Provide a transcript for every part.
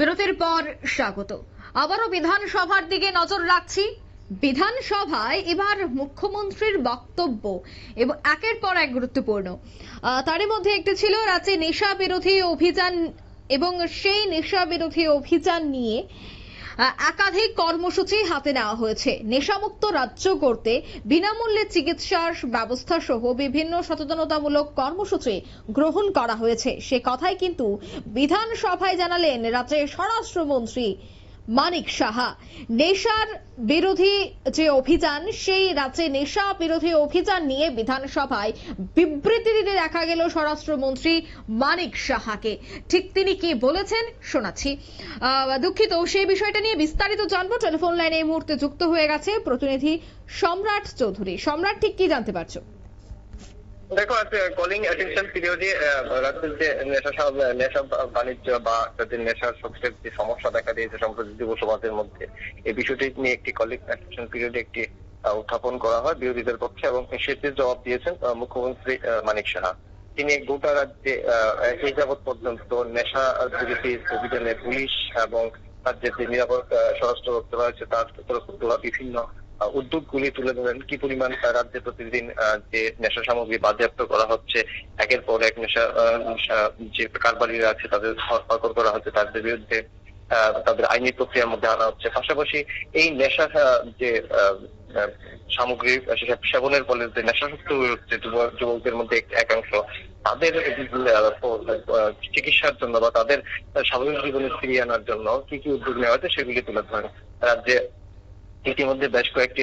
বিরতির পর স্বাগত। আবারও বিধানসভার দিকে নজর রাখছি। বিধানসভায় এবার মুখ্যমন্ত্রীর বক্তব্য এবং একের পর এক গুরুত্বপূর্ণ। তারই মধ্যে একটি ছিল রাজ্যে নেশা বিরোধী অভিযান এবং সেই নেশা বিরোধী অভিযান নিয়ে একাধিক কর্মসূচি হাতে নেওয়া হয়েছে। নেশামুক্ত রাজ্য করতে বিনামূল্যে চিকিৎসার ব্যবস্থা সহ বিভিন্ন সচেতনতামূলক কর্মসূচি গ্রহণ করা হয়েছে। সে কথাই কিন্তু বিধানসভায় জানালেন রাজ্যের স্বরাষ্ট্রমন্ত্রী মানিক সাহা। নেশার বিরোধী যে অভিযান, সেই রাজ্যে নেশা বিরোধী অভিযান নিয়ে বিধানসভায় বিবৃতি দিতে দেখা গেল স্বরাষ্ট্রমন্ত্রী মানিক সাহাকে। ঠিক তিনি কি বলেছেন শোনাচ্ছি। দুঃখিত, সেই বিষয়টা নিয়ে বিস্তারিত জানব। টেলিফোন লাইনে এই মুহূর্তে যুক্ত হয়ে গেছে প্রতিনিধি সম্রাট চৌধুরী। সম্রাট, ঠিক কি জানতে পারছ? দেখো কলিং অ্যাটেনশন পিরিয়ডে রাজ্যের যে নেশা নেশা বাণিজ্য বা যে নেশার সবচেয়ে যে সমস্যা দেখা দিয়েছে সম্প্রতি যুব সমাজের মধ্যে, এই বিষয়টি নিয়ে একটি কলিং অ্যাটেনশন পিরিয়ডে একটি উত্থাপন করা হয় বিরোধীদের পক্ষে এবং সেটির জবাব দিয়েছেন মুখ্যমন্ত্রী মানিক সাহা। তিনি গোটা রাজ্যে এই যাবৎ পর্যন্ত নেশা বিরোধী অভিযানে পুলিশ এবং রাজ্যের যে নিরাপদ স্বরাষ্ট্র দপ্তর রয়েছে, তার তরফ বিভিন্ন উদ্যোগগুলি তুলে ধরেন। কি পরিমাণ রাজ্যে প্রতিদিন যে নেশা সামগ্রী বাজেয়াপ্ত করা হচ্ছে, একের পর এক নেশা যে কারবারিরা আছে, তাদের ধরপাকড় করা হচ্ছে, তাদের বিরুদ্ধে তাদের আইনি প্রক্রিয়ার মধ্যে আনা হচ্ছে। পাশাপাশি এই নেশা যে সামগ্রী সেবনের ফলে যে নেশাসক্ত হয়ে হচ্ছে যুবক- যুবকদের মধ্যে একাংশ, তাদের চিকিৎসার জন্য বা তাদের স্বাভাবিক জীবনে ফিরিয়ে আনার জন্য কি কি উদ্যোগ নেওয়া হয়েছে সেগুলি তুলে ধরেন। রাজ্যে ইতিমধ্যে বেশ কয়েকটি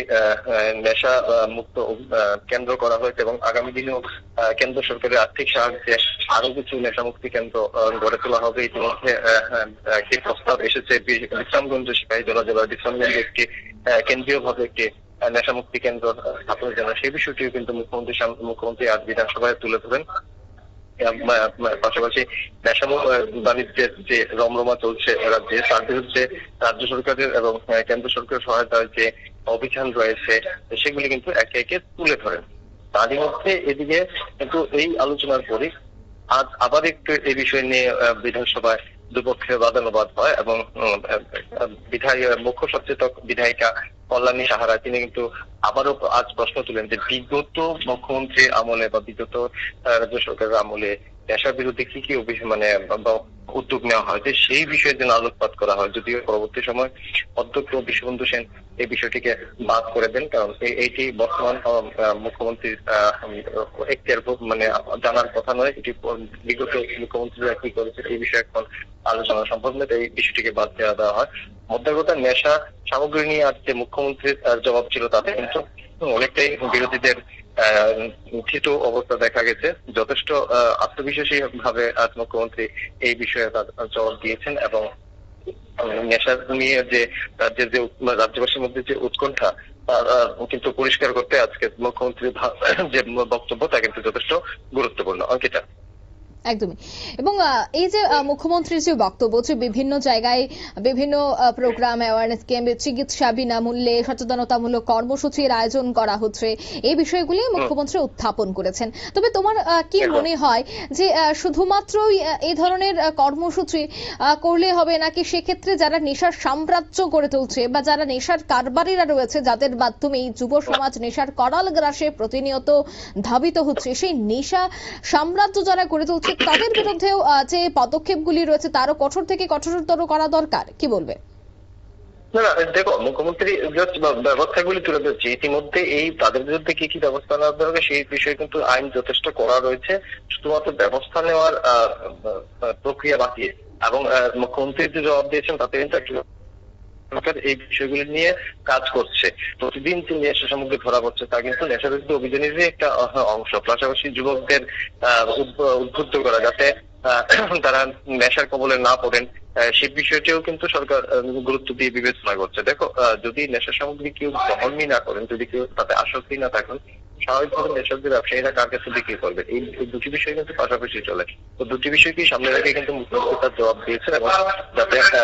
নেশা মুক্ত কেন্দ্র করা হয়েছে এবং আগামী দিনেও কেন্দ্র সরকারের আর্থিক সাহায্যে আরও কিছু নেশা মুক্তি কেন্দ্র গড়ে তোলা হবে। ইতিমধ্যে একটি প্রস্তাব এসেছে বিশ্রামগঞ্জ সিপাহীজলা জেলার বিশ্রামগঞ্জে একটি আহ, কেন্দ্রীয়ভাবে একটি নেশা মুক্তি কেন্দ্র স্থাপনের জন্য। সেই বিষয়টিও কিন্তু মুখ্যমন্ত্রী মুখ্যমন্ত্রী আজ বিধানসভায় তুলে ধরেন। পাশাপাশি নেশা বাণিজ্যের যে রমরমা চলছে, রাজ্যে তার বিরুদ্ধে রাজ্য সরকারের এবং কেন্দ্র সরকারের সহায়তার যে অভিযান রয়েছে, সেগুলি কিন্তু একে একে তুলে ধরেন তারই মধ্যে এদিকে কিন্তু এই আলোচনার পরে আজ আবার একটু এই বিষয় নিয়ে বিধানসভায় দুপক্ষে বাদানুবাদ হয় এবং বিধায়ক মুখ্য সচেতক বিধায়িকা কল্যাণী সাহারা, তিনি কিন্তু আবারও আজ প্রশ্ন তুলেন যে বিগত মুখ্যমন্ত্রী আমলে বা বিগত রাজ্য সরকারের আমলে নেশার বিরুদ্ধে কি কি অভিযান মানে উদ্যোগ নেওয়া হয়েছে সেই বিষয়ে যেন আলোকপাত করা হয়। যদিও পরবর্তী সময় অধ্যক্ষ বিশ্ববন্ধু সেন এই বিষয়টিকে বাদ করে দেন, কারণ এই- এইটি বর্তমান মুখ্যমন্ত্রীর একটি মানে জানার কথা নয়। এটি বিগত মুখ্যমন্ত্রীরা কি করেছে এই বিষয়ে এখন আলোচনা সম্ভব নয় এই বিষয়টিকে বাদ দেওয়া দেওয়া হয়। মধ্যে কথা নেশা সামগ্রী নিয়ে আজকে মুখ্যমন্ত্রীর আহ, জবাব ছিল তাতে। কিন্তু অনেকটাই বিরোধীদের থিতু অবস্থা দেখা গেছে। যথেষ্ট আত্মবিশ্বাসী ভাবে আজ মুখ্যমন্ত্রী এই বিষয়ে তার জবাব দিয়েছেন এবং নেশা নিয়ে যে রাজ্যের যে রাজ্যবাসীর মধ্যে যে উৎকণ্ঠা কিন্তু পরিষ্কার করতে আজকে মুখ্যমন্ত্রীর যে বক্তব্য তা কিন্তু যথেষ্ট গুরুত্বপূর্ণ। অঙ্কিতা? একদমই। এবং এই যে মুখ্যমন্ত্রীর যে বক্তব্য যে বিভিন্ন জায়গায় বিভিন্ন প্রোগ্রাম অ্যাওয়ারনেস ক্যাম্প চিকিৎসা বিনামূল্যে সচেতনতামূলক কর্মসূচির আয়োজন করা হচ্ছে এই বিষয়গুলি মুখ্যমন্ত্রী উত্থাপন করেছেন। তবে তোমার কি মনে হয় যে আহ, শুধুমাত্রই এই ধরনের কর্মসূচি আহ, করলে হবে নাকি সেক্ষেত্রে যারা নেশার সাম্রাজ্য গড়ে তুলছে বা যারা নেশার কারবারিরা রয়েছে যাদের মাধ্যমে এই যুব সমাজ নেশার করাল গ্রাসে প্রতিনিয়ত ধাবিত হচ্ছে সেই নেশা সাম্রাজ্য যারা গড়ে তুলছে তাদের বিরুদ্ধেও যে পদক্ষেপগুলি রয়েছে তারও কঠোর থেকে কঠোরতর করা দরকার, কি বলবে? না না, দেখো, মুখ্যমন্ত্রী ব্যবস্থাগুলি তুলে ধরছে। ইতিমধ্যে এই তাদের বিরুদ্ধে কি কি ব্যবস্থা নেওয়া দরকার সেই বিষয়ে কিন্তু আইন যথেষ্ট করা রয়েছে। শুধুমাত্র ব্যবস্থা নেওয়ার প্রক্রিয়া বাকি। এবং মুখ্যমন্ত্রী যে জবাব দিয়েছেন তাতে কিন্তু সরকার এই বিষয়গুলি নিয়ে কাজ করছে। প্রতিদিন যে নেশা সামগ্রী ধরা পড়ছে, তা কিন্তু নেশা বিরুদ্ধে অভিযানেরই একটা অংশ। পাশাপাশি যুবকদের উদ্বুদ্ধ করা যাতে তারা নেশার কবলে না পড়েন সেই বিষয়টিও কিন্তু সরকার গুরুত্ব দিয়ে বিবেচনা করছে। দেখো যদি নেশা সামগ্রী কেউ গ্রহণই না করেন, যদি কেউ তাতে আসক্তি না থাকেন স্বাভাবিকভাবে যে ব্যবসায়ীরা কার কাছে বিক্রি করবে? এই দুটি বিষয় কিন্তু পাশাপাশি চলে। তো দুটি বিষয়কে সামনে রেখে কিন্তু মুখ্যমন্ত্রী তার জবাব দিয়েছে এবং যাতে একটা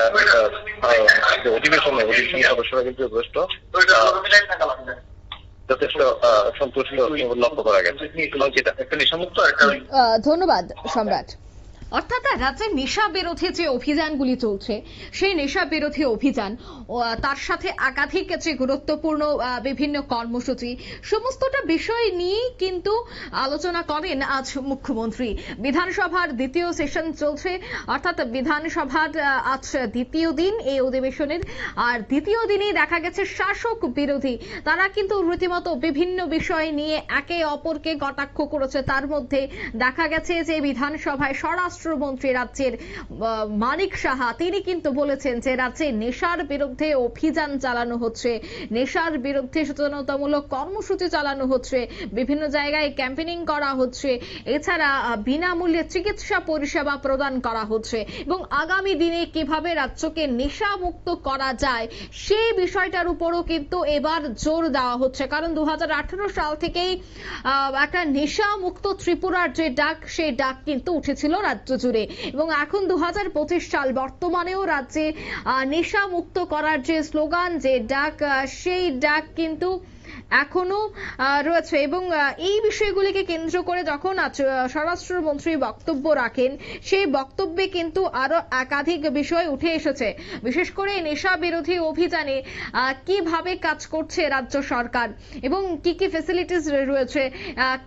অধিবেশনে অধিবেশন সদস্যরা কিন্তু যথেষ্ট যথেষ্ট সন্তুষ্ট লক্ষ্য করা গেছে। ধন্যবাদ, সম্রাট। অর্থাৎ রাজ্যে নেশা বিরোধী যে অভিযানগুলি চলছে, সেই নেশা বিরোধী অভিযান তার সাথে একাধিক যে গুরুত্বপূর্ণ বিভিন্ন কর্মসূচি, সমস্তটা বিষয় নিয়েই কিন্তু আলোচনা করেন আজ মুখ্যমন্ত্রী। বিধানসভার দ্বিতীয় সেশন চলছে, অর্থাৎ বিধানসভার আজ দ্বিতীয় দিন এই অধিবেশনের। আর দ্বিতীয় দিনেই দেখা গেছে শাসক বিরোধী, তারা কিন্তু রীতিমতো বিভিন্ন বিষয় নিয়ে একে অপরকে কটাক্ষ করেছে। তার মধ্যে দেখা গেছে যে বিধানসভায় স্বরাষ্ট্রমন্ত্রী রাজ্যের মানিক সাহা। তিনি কিন্তু বলেছেন যে রাজ্যে নেশার বিরুদ্ধে অভিযান চালানো হচ্ছে। নেশার বিরুদ্ধে সচেতনতামূলক কর্মসূচি চালানো হচ্ছে। বিভিন্ন জায়গায় ক্যাম্পেনিং করা হচ্ছে। এছাড়া বিনামূল্যে চিকিৎসা পরিষেবা প্রদান করা হচ্ছে। এবং আগামী দিনে কীভাবে রাজ্যকে নেশা মুক্ত করা যায় সেই বিষয়টার উপরও কিন্তু এবার জোর দেওয়া হচ্ছে। কারণ দু হাজার আঠারো সাল থেকেই একটা নেশা মুক্ত ত্রিপুরার যে ডাক, সেই ডাক কিন্তু উঠেছিল রাজ্য। জুড়ে এবং এখন দু হাজার পঁচিশ সাল, বর্তমানেও রাজ্যে নেশা মুক্ত করার যে স্লোগান, যে ডাক সেই ডাক কিন্তু এখনও রয়েছে। এবং এই বিষয়গুলিকে কেন্দ্র করে যখন স্বরাষ্ট্রমন্ত্রী বক্তব্য রাখেন, সেই বক্তব্যে কিন্তু আরও একাধিক বিষয় উঠে এসেছে। বিশেষ করে নেশা বিরোধী অভিযানে কীভাবে কাজ করছে রাজ্য সরকার এবং কি কি ফেসিলিটিস রয়েছে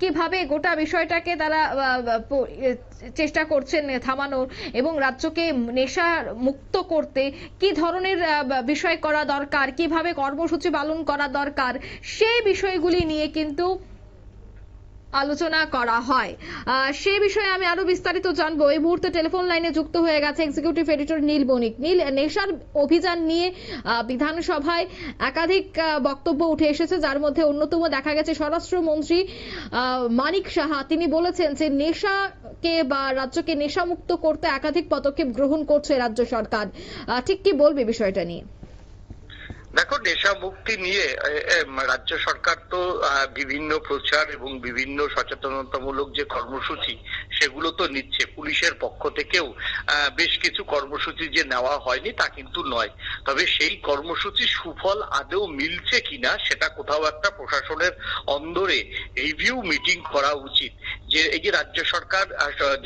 কীভাবে গোটা বিষয়টাকে তারা চেষ্টা করছেন থামানোর এবং রাজ্যকে নেশা মুক্ত করতে কি ধরনের বিষয় করা দরকার, কীভাবে কর্মসূচি পালন করা দরকার সেই বিষয়গুলি নিয়ে কিন্তু আলোচনা করা হয়। সেই বিষয়ে আমি আরও বিস্তারিত জানব। এই মুহূর্তে টেলিফোন লাইনে যুক্ত হয়ে গেছে এক্সিকিউটিভ এডিটর নীল বণিক। নীল, নেশার অভিযান নিয়ে বিধানসভায় একাধিক বক্তব্য উঠে এসেছে, যার মধ্যে অন্যতম দেখা গেছে স্বরাষ্ট্রমন্ত্রী মানিক সাহা। তিনি বলেছেন যে নেশাকে বা রাজ্যকে নেশামুক্ত করতে একাধিক পদক্ষেপ গ্রহণ করছে রাজ্য সরকার। ঠিক কি বলবে বিষয়টা নিয়ে? দেখো, নেশা মুক্তি নিয়ে রাজ্য সরকার তো বিভিন্ন প্রচার এবং বিভিন্ন সচেতনতামূলক যে কর্মসূচি, সেগুলো তো নিচ্ছে। পুলিশের পক্ষ থেকেও বেশ কিছু কর্মসূচি যে নেওয়া হয়নি, তা কিন্তু নয়। তবে সেই কর্মসূচি সুফল আদৌ মিলছে কিনা, সেটা কোথাও একটা প্রশাসনের অন্দরে রিভিউ মিটিং করা উচিত। যে এই যে রাজ্য সরকার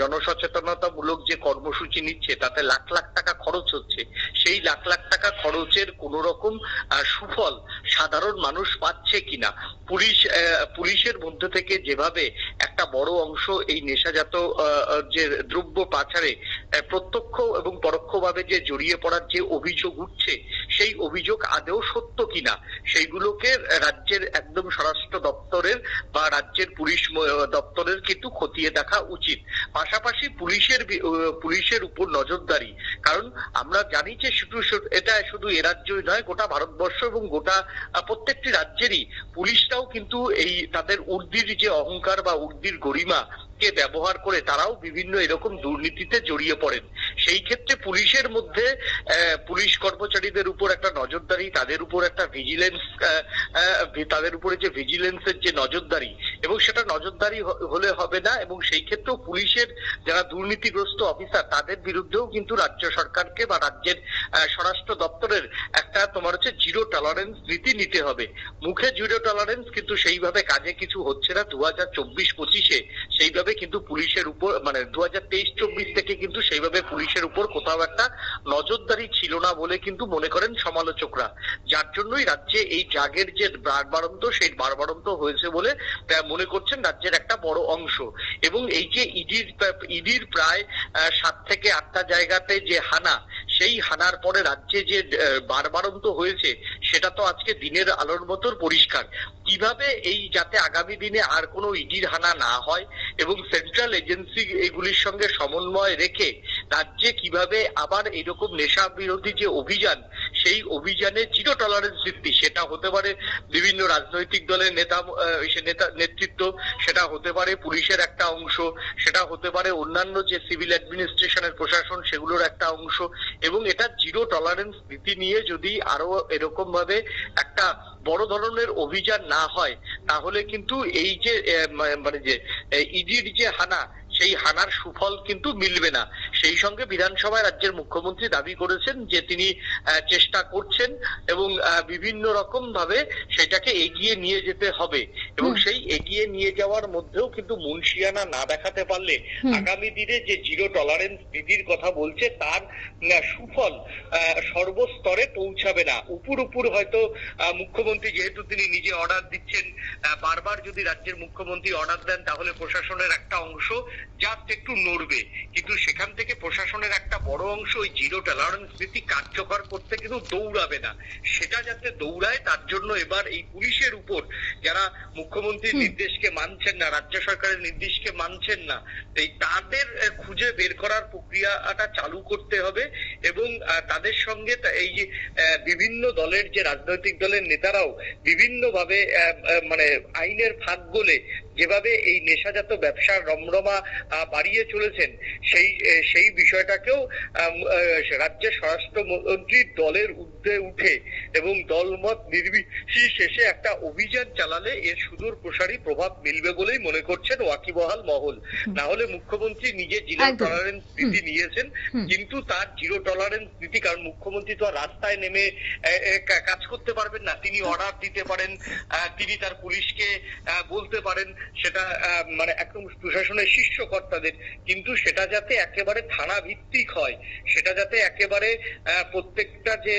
জনসচেতনতামূলক যে কর্মসূচি নিচ্ছে, তাতে লাখ লাখ টাকা খরচ হচ্ছে, সেই লাখ লাখ টাকা খরচের কোন রকম সুফল সাধারণ মানুষ পাচ্ছে কিনা? পুলিশ পুলিশের মধ্যে থেকে যেভাবে একটা বড় অংশ এই নেশাজাত যে দ্রব্য পাচারে প্রত্যক্ষ এবং পরোক্ষভাবে যে জড়িয়ে পড়ার যে অভিযোগ উঠছে সেই অভিযোগ আদৌ সত্য কিনা, সেইগুলোকে রাজ্যের একদম স্বরাষ্ট্র দপ্তরের বা রাজ্যের পুলিশ দপ্তরের কিন্তু খতিয়ে দেখা উচিত। পাশাপাশি পুলিশের পুলিশের উপর নজরদারি। কারণ আমরা জানি যে এটা শুধু এ রাজ্যই নয়, গোটা ভারতবর্ষ এবং গোটা, প্রত্যেকটি রাজ্যেরই পুলিশটাও কিন্তু এই তাদের উর্দির যে অহংকার বা উর্দির গরিমা কে ব্যবহার করে তারাও বিভিন্ন এরকম দুর্নীতিতে জড়িয়ে পড়েন। সেই ক্ষেত্রে পুলিশের মধ্যে পুলিশ কর্মচারীদের উপর একটা নজরদারি, তাদের উপর একটা ভিজিলেন্স তাদের উপরে যে ভিজিলেন্সের যে নজরদারি, এবং সেটা নজরদারি হলে হবে না, এবং সেই ক্ষেত্রেও পুলিশের যারা দুর্নীতিগ্রস্ত অফিসার তাদের বিরুদ্ধেও কিন্তু রাজ্য সরকারকে বা রাজ্যের স্বরাষ্ট্র দপ্তরের একটা তোমার হচ্ছে জিরো টলারেন্স নীতি নিতে হবে। মুখে জিরো টলারেন্স কিন্তু সেইভাবে কাজে কিছু হচ্ছে না। দু হাজার চব্বিশ পঁচিশে সেইভাবে কিন্তু পুলিশের উপর মানে দু হাজার তেইশ চব্বিশ থেকে কিন্তু সেইভাবে পুলিশের উপর কোথাও একটা নজরদারি ছিল না বলে কিন্তু মনে করেন সমালোচকরা। যার জন্যই রাজ্যে এই জাগের যে বারবারন্ত, সেই বারবারন্ত হয়েছে বলে মনে করছেন রাজ্যের একটা বড় অংশ। এবং এই যে ইডির ইডির প্রায় সাত থেকে আটটা জায়গাতে যে হানা সেই হানার পরে রাজ্যে যে বারবারন্ত হয়েছে, সেটা তো আজকে দিনের আলোর মতন পরিষ্কার। কীভাবে এই যাতে আগামী দিনে আর কোনো ইডির হানা না হয় এবং সেন্ট্রাল এজেন্সি এগুলির সঙ্গে সমন্বয় রেখে রাজ্যে কীভাবে আবার এরকম নেশা বিরোধী যে অভিযান সেই অভিযানে জিরো টলারেন্স ভিত্তি সেটা হতে পারে বিভিন্ন রাজনৈতিক দলের নেতা নেতা, নেতৃত্ব, সেটা হতে পারে পুলিশের একটা অংশ, সেটা হতে পারে অন্যান্য যে সিভিল অ্যাডমিনিস্ট্রেশনের প্রশাসন, সেগুলোর একটা অংশ। এবং এটা জিরো টলারেন্স নীতি নিয়ে যদি আরও এরকম ভাবে একটা বড় ধরনের অভিযান না হয়, তাহলে কিন্তু এই যে মানে যে ইডির যে হানা, সেই হানার সুফল কিন্তু মিলবে না। সেই সঙ্গে বিধানসভায় রাজ্যের মুখ্যমন্ত্রী দাবি করেছেন যে তিনি চেষ্টা করছেন এবং বিভিন্ন রকম ভাবে সেটাকে এগিয়ে নিয়ে যেতে হবে। এবং সেই এগিয়ে নিয়ে যাওয়ার মধ্যেও কিন্তু মুন্সিয়ানা না দেখাতে পারলে আগামী দিনে যে জিরো টলারেন্স নীতির কথা বলছে তার সুফল আহ, সর্বস্তরে পৌঁছাবে না। উপর উপর হয়তো আহ, মুখ্যমন্ত্রী যেহেতু তিনি নিজে অর্ডার দিচ্ছেন বারবার যদি রাজ্যের মুখ্যমন্ত্রী অর্ডার দেন তাহলে প্রশাসনের একটা অংশ জাস্ট একটু নড়বে। কিন্তু সেখান থেকে প্রশাসনের একটা বড় অংশ ওই জিরো টলারেন্স নীতি কার্যকর করতে কিন্তু দৌড়াবে না সেটা যাতে দৌড়ায় তার জন্য এবার এই পুলিশের উপর যারা মুখ্যমন্ত্রীর। নির্দেশকে মানছেন না রাজ্য সরকারের নির্দেশকে মানছেন না এই তাদের খুঁজে বের করার প্রক্রিয়াটা চালু করতে হবে এবং তাদের সঙ্গে এই বিভিন্ন দলের যে রাজনৈতিক দলের নেতারাও বিভিন্ন ভাবে মানে আইনের ফাঁক গলে যেভাবে এই নেশাজাত ব্যবসার রমরমা বাড়িয়ে চলেছেন সেই আহ, সেই বিষয়টাকেও রাজ্যের স্বরাষ্ট্রমন্ত্রীর দলের ঊর্ধ্বে উঠে এবং দলমত নির্বিশেষে একটা অভিযান চালালে এর সুদূর প্রসারী প্রভাব মিলবে বলেই মনে করছেন ওয়াকিবহাল মহল। না হলে মুখ্যমন্ত্রী নিজে জিরো টলারেন্স নীতি নিয়েছেন কিন্তু তার জিরো টলারেন্স নীতি কারণ মুখ্যমন্ত্রী তো আর রাস্তায় নেমে কাজ করতে পারবেন না। তিনি অর্ডার দিতে পারেন আহ, তিনি তার পুলিশকে বলতে পারেন সেটা আহ, মানে একদম প্রশাসনের শীর্ষ কর্তাদের। কিন্তু সেটা যাতে একেবারে থানা ভিত্তিক হয় সেটা যাতে একেবারে প্রত্যেকটা যে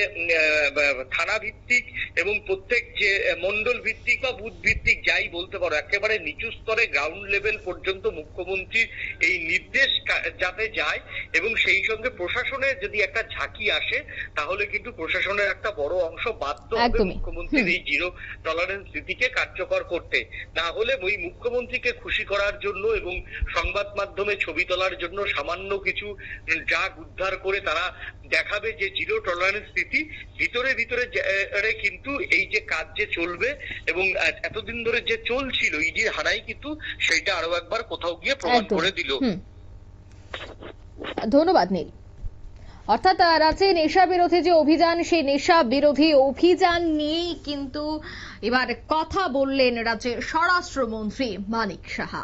থানা ভিত্তিক এবং প্রত্যেক যে মন্ডল ভিত্তিক বা বুথ ভিত্তিক যাই বলতে পারো একেবারে নিচু স্তরে গ্রাউন্ড লেভেল পর্যন্ত মুখ্যমন্ত্রীর এই নির্দেশ যাতে যায় এবং সেই সঙ্গে প্রশাসনের যদি একটা ঝাঁকি আসে তাহলে কিন্তু প্রশাসনের একটা বড় অংশ বাধ্য হবে মুখ্যমন্ত্রীর এই জিরো টলারেন্স নীতিকে কার্যকর করতে। না হলে ওই মুখ্যমন্ত্রীকে খুশি করার জন্য এবং সংবাদ মাধ্যমে ছবি তোলার জন্য সামান্য কিছু ড্রাগ উদ্ধার করে তারা দেখাবে যে জিরো টলারেন্স নীতি ভিতরে ভিতরে কিন্তু এই যে কাজ যে চলবে এবং এতদিন ধরে যে চলছিল ইডির হানাই কিন্তু সেইটা আরও একবার কোথাও গিয়ে প্রমাণ করে দিল। ধন্যবাদ নীল। অর্থাৎ রাজ্যে নেশা বিরোধী যে অভিযান সেই নেশা বিরোধী অভিযান নিয়েই কিন্তু এবার কথা বললেন রাজ্যের স্বরাষ্ট্রমন্ত্রী মানিক সাহা।